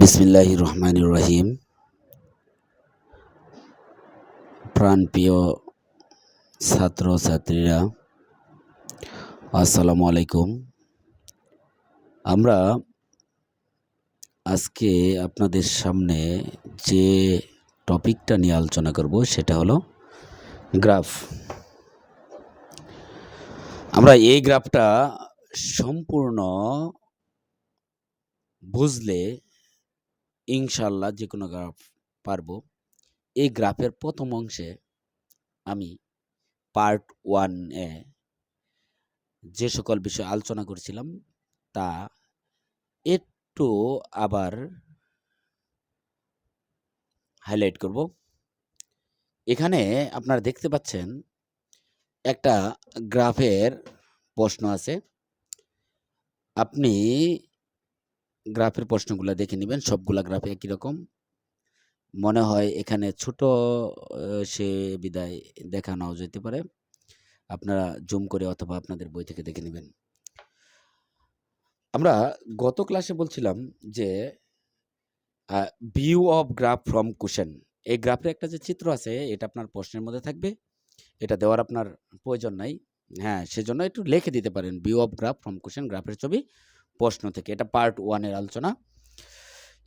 বিসমিল্লাহ রহমান রহিম। প্রাণপ্রিয় ছাত্র ছাত্রীরা আসসালামু আলাইকুম। আমরা আজকে আপনাদের সামনে যে টপিকটা নিয়ে আলোচনা করব সেটা হলো গ্রাফ। আমরা এই গ্রাফটা সম্পূর্ণ বুঝলে ইনশাল্লাহ যে কোনো গ্রাফ পারব। এই গ্রাফের প্রথম অংশে আমি পার্ট ওয়ান যে সকল বিষয় আলোচনা করেছিলাম, তা একটু আবার হাইলাইট করব। এখানে আপনারা দেখতে পাচ্ছেন একটা গ্রাফের প্রশ্ন আছে। আপনি গ্রাফের প্রশ্নগুলো দেখে নেবেন, সবগুলা গ্রাফে একই রকম। মনে হয় এখানে ছোট সে বিদায় দেখানো যেতে পারে। আপনারা জুম করে অথবা আপনাদের বই থেকে দেখে নেবেন। আমরা গত ক্লাসে বলছিলাম যে view of graph from question এই গ্রাফের একটা যে চিত্র আছে, এটা আপনার প্রশ্নের মধ্যে থাকবে। এটা দেওয়ার আপনার প্রয়োজন নাই। হ্যাঁ সেজন্য একটু লিখে দিতে পারেন। View of graph from question গ্রাফের ছবি। প্রশ্ন থেকে, এটা পার্ট ওয়ানের আলোচনা।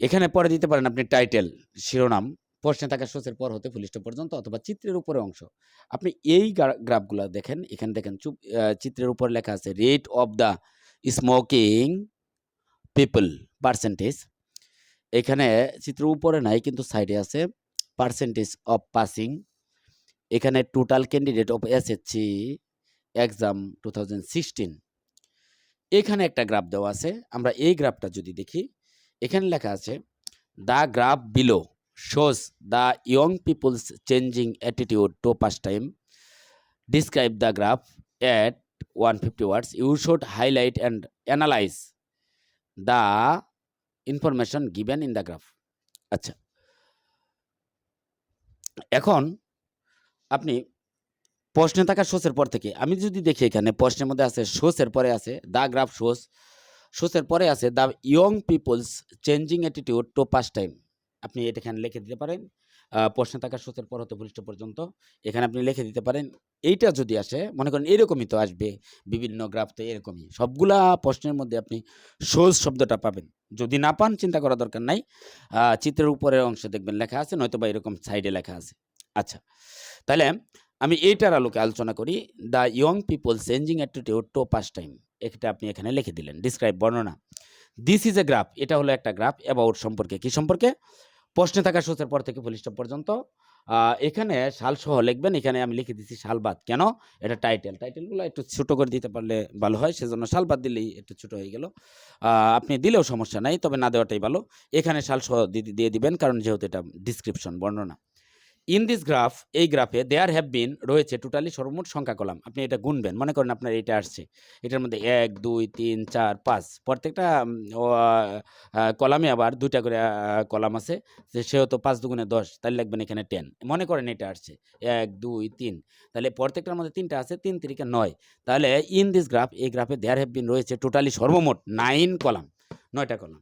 এখানে পরে দিতে পারেন আপনি টাইটেল শিরোনাম, প্রশ্নে থাকা সোচের পর হতে ফুলিষ্ট পর্যন্ত অথবা চিত্রের উপরে অংশ। আপনি এই গ্রাফগুলো দেখেন, এখানে দেখেন চুপ চিত্রের উপর লেখা আছে rate of the smoking people percentage এখানে চিত্রের উপরে নাই, কিন্তু সাইডে আছে পার্সেন্টেজ অফ পাসিং এখানে total candidate of SSC exam to এখানে একটা গ্রাফ দেওয়া আছে। আমরা এই গ্রাফটা যদি দেখি, এখানে লেখা আছে the graph below shows the young people's changing attitude to pass time describe the graph at one fifty words you should highlight and analyse the information given in the graph আচ্ছা। এখন আপনি প্রশ্নে থাকা সোসের পর থেকে। আমি যদি দেখি এখানে, প্রশ্নের মধ্যে আছে, সোসের পরে আছে দ্য গ্রাফ সোস। সোসের পরে আছে the young people's changing attitude to pass time. আপনি এটা এখানে লিখে দিতে পারেন। প্রশ্নে থাকা সোসের পর হতে ভূমিষ্ঠ পর্যন্ত। এখানে আপনি লিখে দিতে পারেন। এইটা যদি আসে, মনে করেন এরকমই তো আসবে, বিভিন্ন গ্রাফ তো এরকমই। সবগুলা প্রশ্নের মধ্যে আপনি সোজ শব্দটা পাবেন। যদি না পান, চিন্তা করা দরকার নাই। চিত্রের উপরের অংশে দেখবেন লেখা আছে নয়তো বা এরকম সাইডে লেখা আছে। আচ্ছা তাহলে আমি এইটার আলোকে আলোচনা করি, the young people changing attitude to pass time এটা আপনি এখানে লিখে দিলেন, ডিসক্রাইব বর্ণনা। দিস ইজ এ গ্রাফ এটা হলো একটা গ্রাফ অ্যাবাউট সম্পর্কে, কি সম্পর্কে? প্রশ্নে থাকা সোচের পর থেকে ফুলিষ্ট পর্যন্ত। এখানে সাল সহ লিখবেন, এখানে আমি লিখে দিচ্ছি সালবাদ কেন? এটা টাইটেল। টাইটেলগুলো একটু ছোট করে দিতে পারলে ভালো হয়, সেজন্য সালবাদ দিলেই একটু ছোটো হয়ে গেল। আপনি দিলেও সমস্যা নাই, তবে না দেওয়াটাই ভালো। এখানে সাল সহ দি- দিয়ে দিবেন, কারণ যেহেতু এটা ডিসক্রিপশন বর্ণনা। ইন দিস গ্রাফ এই গ্রাফে দেয়ার হ্যাভ বিন রয়েছে টোটালি সর্বমোট সংখ্যা কলাম আপনি এটা গুনবেন, মনে করেন আপনার এটা আসছে। এটার মধ্যে এক, দুই, তিন, চার, পাঁচ। প্রত্যেকটা কলামে আবার দুইটা করে কলাম আছে। যে সেহেতু পাঁচ দুগুণে দশ, তাহলে লাগবেন এখানে টেন মনে করেন এটা আসছে। এক, দুই, তিন। তাহলে প্রত্যেকটার মধ্যে তিনটা আছে, তিন তিরিকা নয়। তাহলে ইন দিস গ্রাফ এই গ্রাফে দেয়ার হ্যাভ বিন রয়েছে টোটালি সর্বমোট নাইন কলাম, নয়টা কলাম।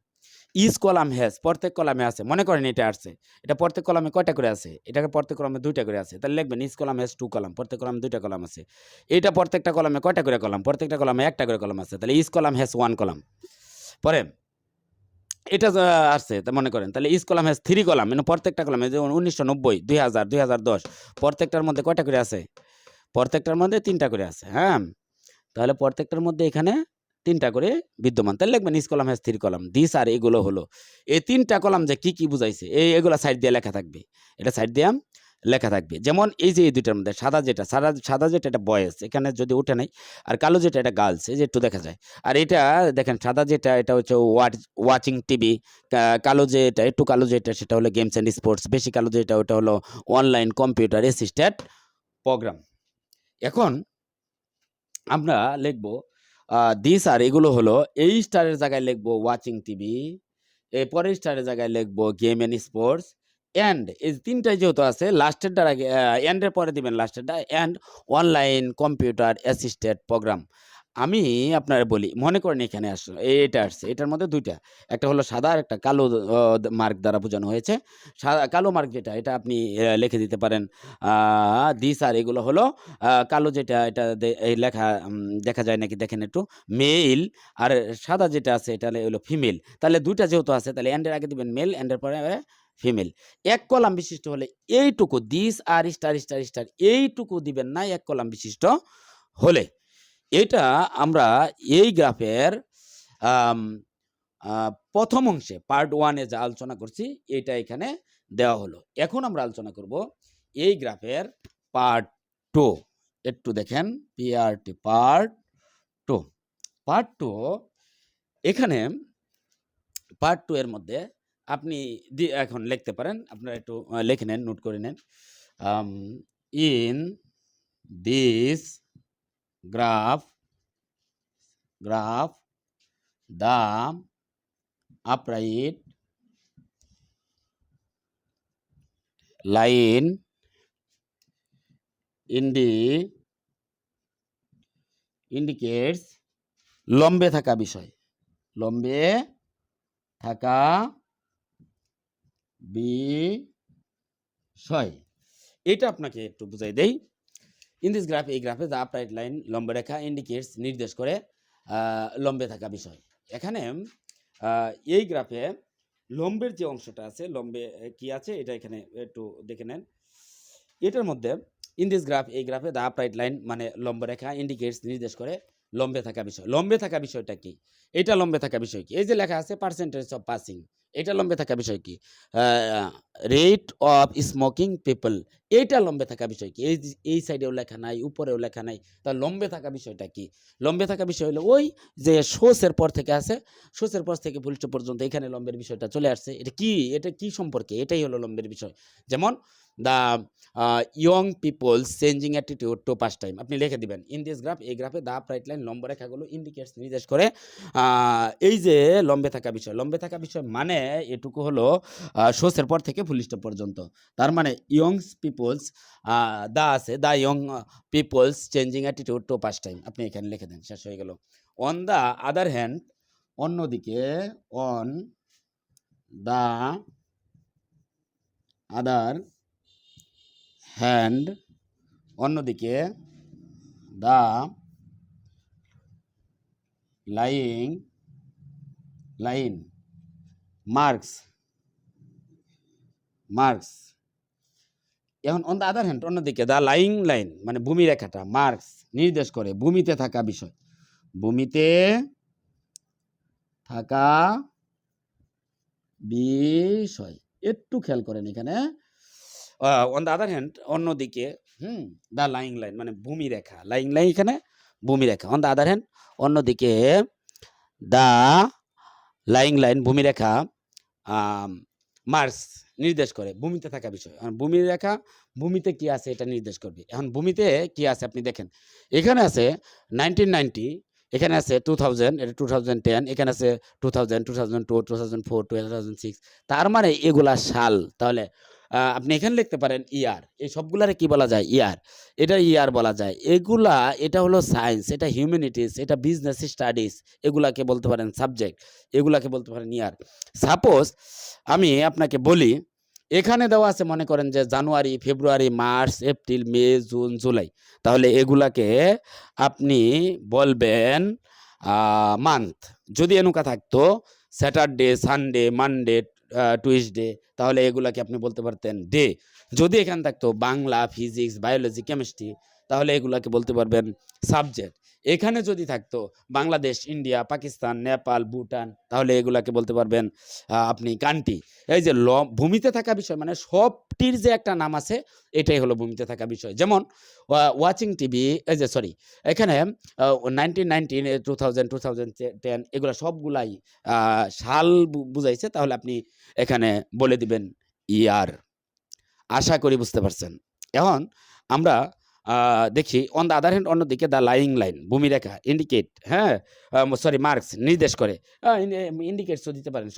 ইজ কলাম হ্যাজ প্রত্যেক কলামে আছে। মনে করেন এটা আসছে। এটা প্রত্যেক কলামে কয়টা করে আছে? এটাকে প্রত্যেক কলামে দুইটা করে আছে। তাহলে লিখবেন each column has two column. প্রত্যেক কলামে দুইটা কলাম আছে। এটা প্রত্যেকটা কলামে কয়টা করে কলাম? প্রত্যেকটা কলামে একটা করে কলাম আছে। তাহলে each column has one column. পরে, এটা আসছে, তা মনে করেন। তাহলে each column has three column. মানে প্রত্যেকটা কলামে যেমন উনিশশো নব্বই, দুই হাজার দুই হাজার দশ, প্রত্যেকটার মধ্যে কয়টা করে আছে? প্রত্যেকটার মধ্যে তিনটা করে আছে হ্যাঁ? তাহলে প্রত্যেকটার মধ্যে এখানে তিনটা করে বিদ্যমান। তাহলে লিখবেন each column has three column. This are এগুলো হলো। এই তিনটা কলাম যে কি কি বুঝাইছে, এই এগুলো সাইড দিয়ে লেখা থাকবে। এটা সাইড দিয়ে লেখা থাকবে। যেমন এই যে এই দুইটার মধ্যে, সাদা যেটা, সাদা সাদা যেটা এটা বয়েস, এখানে যদি উঠে নাই, আর কালো যেটা এটা গার্লস, এই যে একটু দেখা যায়। আর এটা দেখেন, সাদা যেটা, এটা হচ্ছে ওয়াচ ওয়াচিং টিভি কালো যেটা, একটু কালো যেটা, সেটা হলো গেমস অ্যান্ড স্পোর্টস, বেশি কালো যেটা, ওটা হলো অনলাইন কম্পিউটার অ্যাসিস্ট্যান্ট প্রোগ্রাম। এখন আমরা লিখব দিস আর এগুলো হলো, এই স্টারের জায়গায় লিখব ওয়াচিং টিভি এই পরের স্টারের জায়গায় লিখব গেম অ্যান্ড স্পোর্টস অ্যান্ড এই তিনটাই যেহেতু আছে লাস্টেরটার আগে অ্যান্ডের পরে দিবেন লাস্টেরটা and online computer assisted program আমি আপনারে বলি, মনে করেন এখানে আস এটা আসছে। এটার মধ্যে দুইটা একটা হলো সাদা আর একটা কালো মার্ক দ্বারা বোঝানো হয়েছে। সাদা কালো মার্ক যেটা এটা আপনি লিখে দিতে পারেন দিস আর এগুলো হলো কালো যেটা এটা লেখা দেখা যায় নাকি দেখেন একটু। মেইল আর সাদা যেটা আছে এটা হলো ফিমেল। তাহলে দুইটা যেহেতু আছে তাহলে অ্যান্ডের আগে দিবেন মেল, এর পরে ফিমেল। এক কলাম বিশিষ্ট হলে এইটুকু this are star, star, star এইটুকু দিবেন না এক কলাম বিশিষ্ট হলে। এটা আমরা এই গ্রাফের প্রথম অংশে পার্ট ওয়ানে যা আলোচনা করছি এটা এখানে দেওয়া হলো। এখন আমরা আলোচনা করব এই গ্রাফের পার্ট টু একটু দেখেন P R T part two part two এখানে পার্ট টু এর মধ্যে আপনি এখন লিখতে পারেন। আপনারা একটু লিখে নেন, নোট করে নেন। In this graph graph the upright, line, indi, indicates, লম্বে থাকা বিষয়। লম্বে থাকা বিষয়। এটা আপনাকে একটু বুঝাই দেই। ইন দিস গ্রাফ এই গ্রাফে দ্য আপরাইট লাইন লম্ব রেখা ইন্ডিকেটস নির্দেশ করে লম্বে থাকা বিষয়। এখানে এই গ্রাফে লম্বের যে অংশটা আছে, লম্বে কি আছে এটা এখানে একটু দেখে নেন। এটার মধ্যে ইন দিস গ্রাফ এই গ্রাফে দ্য আপরাইট লাইন মানে লম্ব রেখা ইন্ডিকেটস নির্দেশ করে লম্বে থাকা বিষয়। লম্বে থাকা বিষয়টা কি? এটা লম্বে থাকা বিষয় কি? এই যে লেখা আছে পার্সেন্টেজ অফ পাসিং এটা লম্বে থাকা বিষয় কি? রেট অফ স্মোকিং পিপল এইটা লম্বে থাকা বিষয় কি? এই এই সাইডেও লেখা নাই, উপরেও লেখা নাই। তা লম্বে থাকা বিষয়টা কি? লম্বে থাকা বিষয় হলো ওই যে সোর্সের পর থেকে আছে, সোর্সের পর থেকে ফুল পর্যন্ত এখানে লম্বের বিষয়টা চলে আসছে। এটা কি? এটা কি সম্পর্কে? এটাই হলো লম্বের বিষয়। যেমন the young people's changing attitude to pass time আপনি লিখে দিবেন। ইন দিস গ্রাফ এই গ্রাফে দা আপরাইট লাইন লম্ব রেখাগুলো ইন্ডিকেটস নির্দেশ করে এই যে লম্বে থাকা বিষয়। লম্বে থাকা বিষয় মানে এটুকু হলো আ সোর্সের পর থেকে ফুল স্টপ পর্যন্ত। তার মানে ইয়ংস পিপলস দা আছে, the young people's changing attitude to pass time আপনি এখানে লিখে দেন। শেষ হয়ে গেল। অন দ্য আদার হ্যান্ড অন্যদিকে অন দ্য আদার হ্যান্ড অন্যদিকে the lying line marks marks এখন অন দ্য আদার হ্যান্ড অন্যদিকে দ্য লাইং লাইন মানে ভূমি রেখাটা মার্কস নির্দেশ করে ভূমিতে থাকা বিষয়। ভূমিতে থাকা বিষয়। একটু খেয়াল করেন এখানে। অন দ্য আদার হ্যান্ড অন্যদিকে হুম, দ্য লাইং লাইন মানে ভূমি রেখা। লাইং লাইন এখানে ভূমি রেখা। অন দ্য আদার হ্যান্ড অন্যদিকে দ্য লাইং লাইন ভূমি মার্কস নির্দেশ করে ভূমিতে থাকা বিষয়। এখন ভূমি রেখা ভূমিতে কি আছে এটা নির্দেশ করবে। এখন ভূমিতে কি আছে আপনি দেখেন। এখানে আছে 1990 এখানে আছে 2000 এটা 2010 এখানে আছে 2000, 2002, 2004, 2006 তার মানে এগুলা সাল। তাহলে আপনি এখানে লিখতে পারেন ইয়ার। এই সবগুলারে কি বলা যায়? ইয়ার। এটা ইয়ার বলা যায়। এগুলা এটা হলো সায়েন্স, এটা হিউম্যানিটিস, এটা বিজনেস স্টাডিজ এগুলাকে বলতে পারেন সাবজেক্ট। এগুলাকে বলতে পারেন ইয়ার। সাপোজ আমি আপনাকে বলি এখানে দেওয়া আছে মনে করেন যে January, February, March, April, May, June, July. তাহলে এগুলাকে আপনি বলবেন মান্থ। যদি এনুকা থাকতো স্যাটারডে, সানডে, মানডে, টুইসডে তাহলে এগুলাকে আপনি বলতে পারতেন ডে। যদি এখানে থাকতো বাংলা, ফিজিক্স, বায়োলজি, কেমিস্ট্রি তাহলে এগুলাকে বলতে পারবেন সাবজেক্ট। এখানে যদি থাকতো বাংলাদেশ, ইন্ডিয়া, পাকিস্তান, নেপাল, ভুটান তাহলে এগুলাকে বলতে পারবেন আপনি কান্ট্রি। এই যে ল ভূমিতে থাকা বিষয় মানে সবটির যে একটা নাম আছে এটাই হলো ভূমিতে থাকা বিষয়। যেমন ওয়াচিং টিভি এই যে সরি এখানে আ 1919 টু 2000, 2010 এগুলা সবগুলাই সাল বুঝাইছে তাহলে আপনি এখানে বলে দিবেন ইয়ার। আশা করি বুঝতে পারছেন। এখন আমরা দেখি অন দ্য আদার হ্যান্ড অন্যদিকে দ্য লাইং লাইন ভূমি রেখা ইন্ডিকেট হ্যাঁ? সরি মার্কস নির্দেশ করে। আ, ইন ইন্ডিকেটস ও দিতে পারেন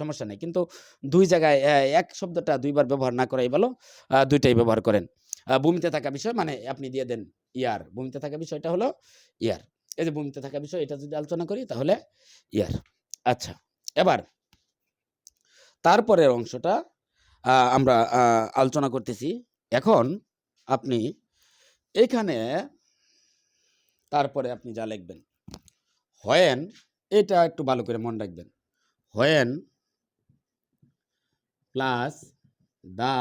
সমস্যা নেই কিন্তু দুই জায়গায় এক শব্দটা দুইবার ব্যবহার না করাই ভালো। দুইটাই ব্যবহার করেন। ভূমিতে থাকা বিষয় মানে আপনি দিয়ে দেন ইয়ার। ভূমিতে থাকা বিষয়টা হলো ইয়ার। এই যে ভূমিতে থাকা বিষয়, এটা যদি আলোচনা করি, তাহলে ইয়ার আচ্ছা এবার তারপরের অংশটা আমরা আলোচনা করতেছি এখন আপনি এখানে তারপরে আপনি যা লিখবেন, হয়েন এটা একটু ভালো করে মনে রাখবেন, হয়েন প্লাস দা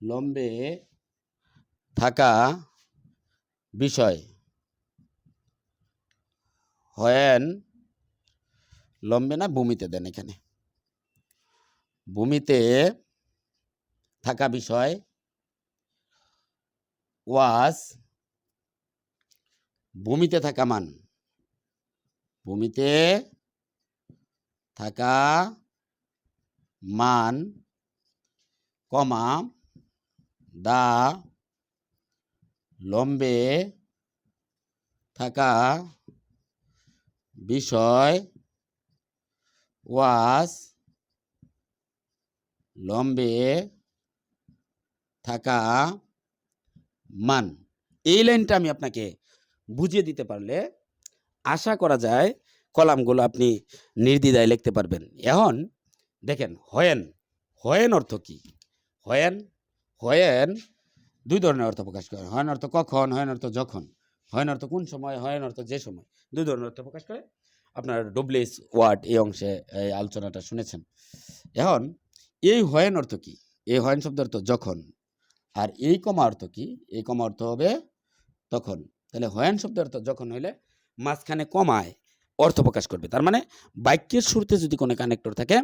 লম্বে থাকা বিষয়, হয়েন লম্বে না ভূমিতে দেন এখানে, ভূমিতে থাকা বিষয় ওয়াস ভূমিতে থাকা মান। ভূমিতে থাকা মান, কমা, দা, লম্বে থাকা বিষয় ওয়াস লম্বে থাকা মান। এই লাইনটা আমি আপনাকে বুঝিয়ে দিতে পারলে আশা করা যায় কলামগুলো আপনি নির্দ্বিধায় লিখতে পারবেন। এখন দেখেন, হয়েন। হয়েন অর্থ কি? হয়েন হয়েন দুই ধরনের অর্থ প্রকাশ করে। হয়েন অর্থ কখন, হয়েন অর্থ যখন। হয়েন অর্থ কোন সময়, হয়েন অর্থ যে সময়। দুই ধরনের অর্থ প্রকাশ করে। আপনার ডব্লিউএস ওয়ার্ড এই অংশে এই আলোচনাটা শুনেছেন। এখন এই হয়েন অর্থ কি? এই হয়েন শব্দ অর্থ যখন। আর এই কমা অর্থ কি? এই কমা অর্থ হবে তখন। তাহলে হয়েন শব্দের অর্থ যখন হইলে মাঝখানে কমায়, অর্থ প্রকাশ করবে। তার মানে বাক্যের শুরুতে যদি কোনো কানেক্টর থাকে,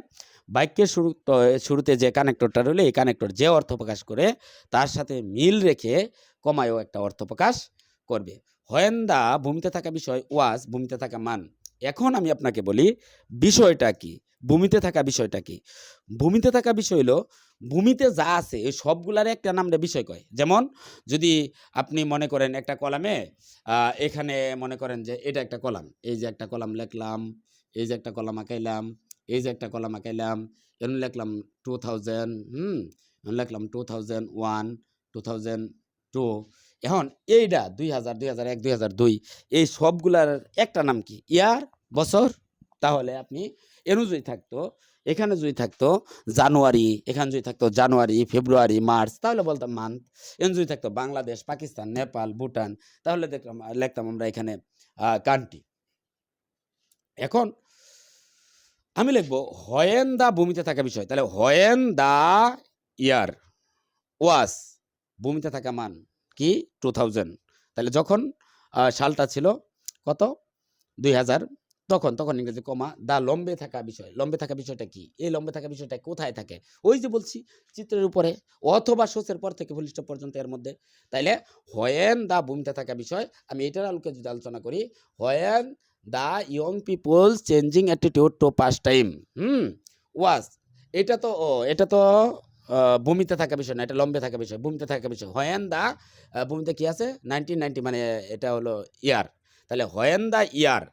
বাক্যের শুরু শুরুতে যে কানেক্টরটা রইলে, এই কানেক্টর যে অর্থ প্রকাশ করে, তার সাথে মিল রেখে কমায়ও একটা অর্থ প্রকাশ করবে। হয়েন্দা ভূমিতে থাকা বিষয় ওয়াজ ভূমিতে থাকা মান। এখন আমি আপনাকে বলি, বিষয়টা কি? ভূমিতে থাকা বিষয়টা কি? ভূমিতে থাকা বিষয় হলো, ভূমিতে যা আছে, এই সবগুলার একটা নামটা বিষয় কয়। যেমন, যদি আপনি মনে করেন একটা কলামে এখানে মনে করেন যে এটা একটা কলাম। এই যে একটা কলাম লিখলাম, এই যে একটা কলাম আঁকাইলাম, এই যে একটা কলাম আঁকাইলাম এমন লিখলাম টু থাউজেন্ড হুম? লিখলাম two thousand one two thousand two এখন এইটা দুই হাজার দুই হাজার এক, দুই হাজার দুই, এই সবগুলার একটা নাম কি? ইয়ার বছর, তাহলে আপনি এনু যদি থাকতো, এখানে যদি থাকতো জানুয়ারি, এখানে যদি থাকতো জানুয়ারি, ফেব্রুয়ারি, মার্চ, তাহলে বলতাম মান্থ এখানে যদি থাকতো বাংলাদেশ, পাকিস্তান, নেপাল, ভুটান, তাহলে দেখলাম, লিখতাম আমরা এখানে কান্ট্রি এখন আমি লিখব হয়েন দা ভূমিতে থাকা বিষয়, তাহলে হয়েন দা ইয়ার, ওয়াস, ভূমিতে থাকা মান কি? টু থাউজেন্ড তাহলে যখন সালটা ছিল কত? দুই হাজার তখন তখন ইংরেজি কমা, দা লম্বে থাকা বিষয়। লম্বে থাকা বিষয়টা কি? এই লম্বে থাকা বিষয়টা কোথায় থাকে? ওই যে বলছি, চিত্রের উপরে অথবা সোসের পর থেকে ফুলিষ্ট পর্যন্ত এর মধ্যে। তাইলে, হয়েন দা ভূমিতে থাকা বিষয় আমি এটার আলোকে যদি আলোচনা করি, when the young people's changing attitude to pass time hmm? Was, এটা তো, ও, এটা তো ভূমিতে থাকা বিষয় না, এটা লম্বে থাকা বিষয়, ভূমিতে থাকা বিষয়। হয়েন দা ভূমিতে কি আছে? নাইনটিন নাইনটি মানে এটা হলো ইয়ার। তাহলে হয়েন দা ইয়ার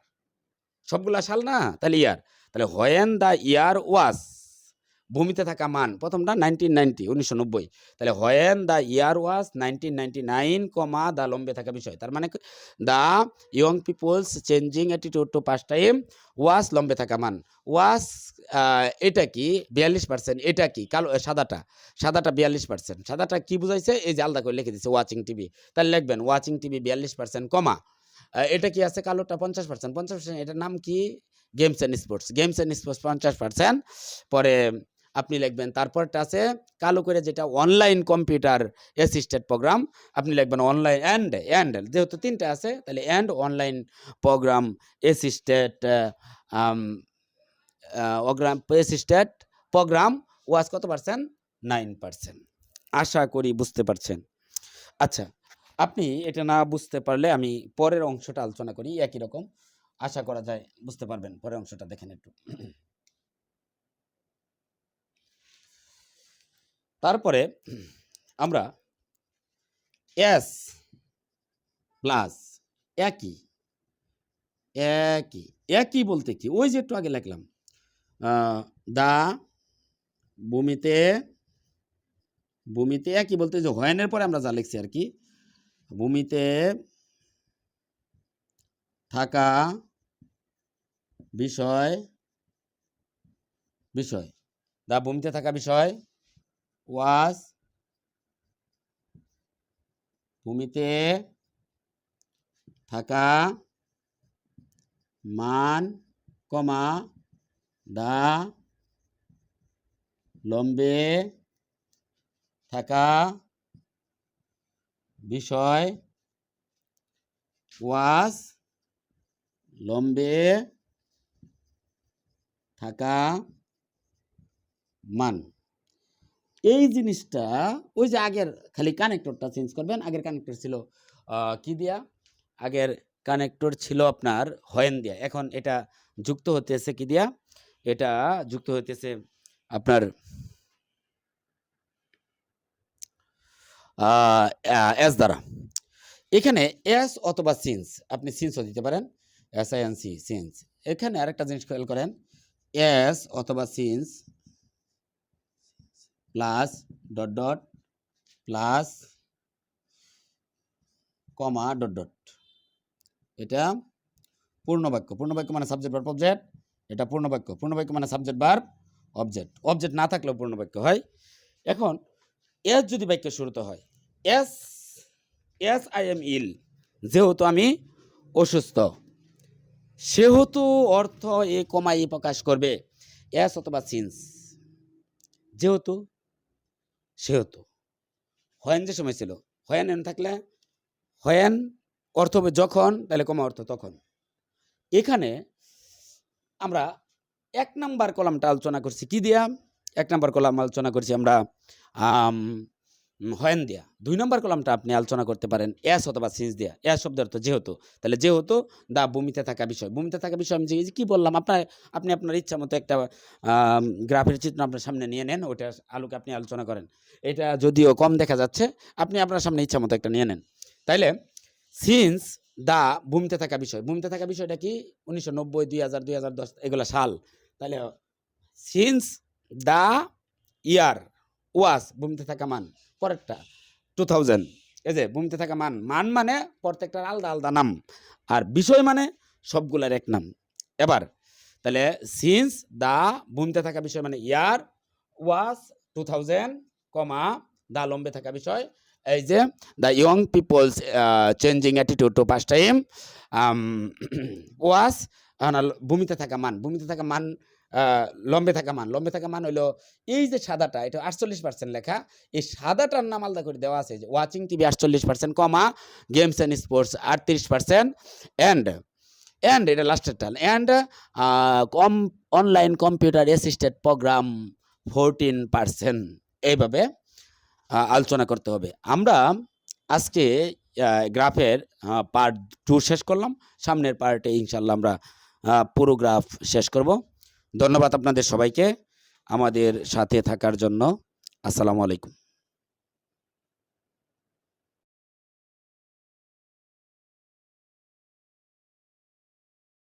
সবগুলা সাল না? তাহলে ইয়ার। তাহলে হয়েন দ্য ইয়ার ওয়াস, ভূমিতে থাকা মান, প্রথমটা নাইনটিন নাইনটি, উনিশশো নব্বই। তাহলে when the year was, nineteen ninety nine comma the লম্বে থাকা বিষয়। তার মানে the young people's changing attitude to pass time, was লম্বে থাকা মান। ওয়াস এটা কি? বিয়াল্লিশ পার্সেন্ট, এটা কি? কালো সাদাটা। সাদাটা বিয়াল্লিশ পার্সেন্ট। সাদাটা কি বুঝাইছে? এই যে আলাদা করে লিখে দিচ্ছে ওয়াচিং টিভি। তাহলে লিখবেন, ওয়াচিং টিভি বিয়াল্লিশ পার্সেন্ট কমা। এটা কি আছে কালোটা পঞ্চাশ পার্সেন্ট পঞ্চাশ পার্সেন্ট এটার নাম কি? Games and sports games and sports পঞ্চাশ পার্সেন্ট পরে আপনি লিখবেন, তারপরটা আছে কালো করে যেটা অনলাইন কম্পিউটার অ্যাসিস্টেড প্রোগ্রাম আপনি লিখবেন অনলাইন অ্যান্ড অ্যান্ড যেহেতু তিনটা আছে, তাহলে and online program assisted program assisted program was কত পার্সেন্ট নাইন পার্সেন্ট আশা করি বুঝতে পারছেন। আচ্ছা আপনি এটা না বুঝতে পারলে আমি পরের অংশটা আলোচনা করি, একই রকম। আশা করা যায় বুঝতে পারবেন, পরের অংশটা দেখেন একটু। তারপরে আমরা এস প্লাস একই একই একই বলতে কি? ওই যে একটু আগে লিখলাম দা ভূমিতে ভূমিতে একই বলতে যে হয়নের পরে আমরা যা লিখছি আর কি ভূমিতে থাকা বিষয় বিষয়, দা ভূমিতে থাকা বিষয় ওয়াজ ভূমিতে থাকা মান, কমা, দা লম্বে থাকা বিষয় ওয়াজ লম্বে থাকা মান। এই জিনিসটা ওই যে আগের খালি কানেক্টরটা চেঞ্জ করবেন, আগের কানেক্টর ছিল কি দিয়া? আগের কানেক্টর ছিল আপনার হয়েন দিয়া। এখন এটা যুক্ত হতেছে কি দিয়া? এটা যুক্ত হইতেছে আপনার এস দ্বারা। এখানে এস অথবা সিন্স আপনি সিন্সও দিতে পারেন। S I N C since এখানে আরেকটা জিনিস খেয়াল করেন। এস অথবা since plus dot dot plus comma dot dot এটা পূর্ণবাক্য। পূর্ণবাক্য মানে সাবজেক্ট ভার্ব অবজেক্ট এটা পূর্ণবাক্য। পূর্ণবাক্য মানে সাবজেক্ট ভার্ব অবজেক্ট অবজেক্ট না থাকলেও পূর্ণবাক্য হয়। এখন এস যদি বাক্য শুরুতে হয়, S as I am ill, যেহেতু আমি অসুস্থ, সেহেতু অর্থ এ কমাই প্রকাশ করবে, এস অথবা সিন্স, যেহেতু, সেহেতু। হয়েন যে সময় ছিল, হয়েন এন থাকলে, হয়েন অর্থ হবে যখন, তাহলে কমা অর্থ তখন। এখানে আমরা এক নাম্বার কলামটা আলোচনা করছি, কি দিয়া? এক নম্বর কলাম আলোচনা করছি আমরা হয়েন দিয়া। দুই নম্বর কলামটা আপনি আলোচনা করতে পারেন, এস অথবা সিন্স দিয়া। এস শব্দের অর্থ যেহেতু। তাহলে যেহেতু দা ভূমিতে থাকা বিষয়। ভূমিতে থাকা বিষয় আমি যে- কী বললাম, আপনার, আপনি আপনার ইচ্ছা মতো একটা গ্রাফের চিত্র আপনার সামনে নিয়ে নেন ওটা আলোকে আপনি আলোচনা করেন। এটা যদিও কম দেখা যাচ্ছে, আপনি আপনার সামনে ইচ্ছা মতো একটা নিয়ে নেন। তাইলে সিন্স দা ভূমিতে থাকা বিষয়। ভূমিতে থাকা বিষয়টা কি? উনিশশো নব্বই, দুই হাজার দুই হাজার দশ, এগুলো সাল। তাহলে সিন্স দা ইয়ার ওয়াস ভূমিতে থাকা মান, পরেরটা টু থাউজেন্ড এই যে, ভূমিতে থাকা মান মান মানে প্রত্যেকটার আলাদা আলাদা নাম, আর বিষয় মানে সবগুলার এক নাম। এবার, তাহলে সিন্স দা, ভূমিতে থাকা বিষয় মানে ইয়ার ওয়াস টু থাউজেন্ড কমা, দা লম্বে থাকা বিষয়। এই যে the young people's changing attitude to pass time was ভূমিতে থাকা মান, ভূমিতে থাকা মান লম্বে থাকা মান, লম্বে থাকা মান হইল এই যে সাদাটা, এটা আটচল্লিশ পার্সেন্ট লেখা, এই সাদাটার নাম আলাদা করে দেওয়া আছে, যে ওয়াচিং টিভি আটচল্লিশ percent comma games and sports আটত্রিশ পার্সেন্ট অ্যান্ড অ্যান্ড এটা লাস্টেরটা and com online computer assisted program fourteen percent এইভাবে আলোচনা করতে হবে। আমরা আজকে গ্রাফের পার্ট টু শেষ করলাম, সামনের পার্টে ইনশাল্লাহ আমরা পুরো গ্রাফ শেষ করব। ধন্যবাদ আপনাদের সবাইকে। আমাদের সাথে থাকার জন্য আসসালামু আলাইকুম।